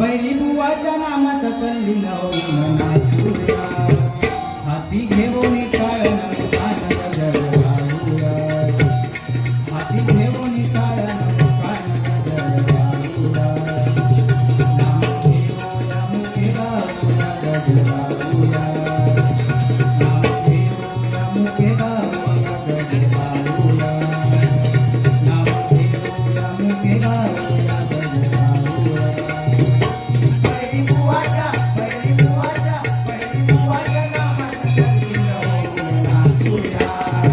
ಬೈರಿ ಬುವ ಜನ ಮತ ತಲ್ಲಿನೋ Yeah.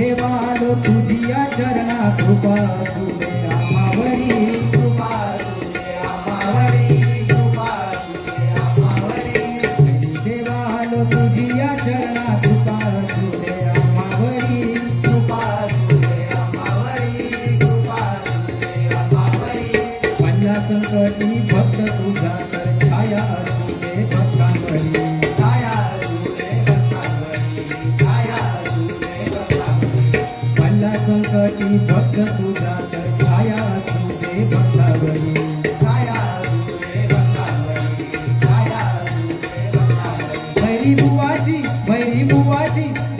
देवालो तुझिया चरणा कृपा तुझे आमावरी कृपा तुझे आमावरी कृपा तुझे आमावरी देवालो तुझिया चरणा संकटी भक्त तुझा की भक्त तुझा छाया असू भक्तावरी. छाया असू भक्तावरी. छाया असू भक्तावरी. भैरी बुवाजी भैरी बुवाजी.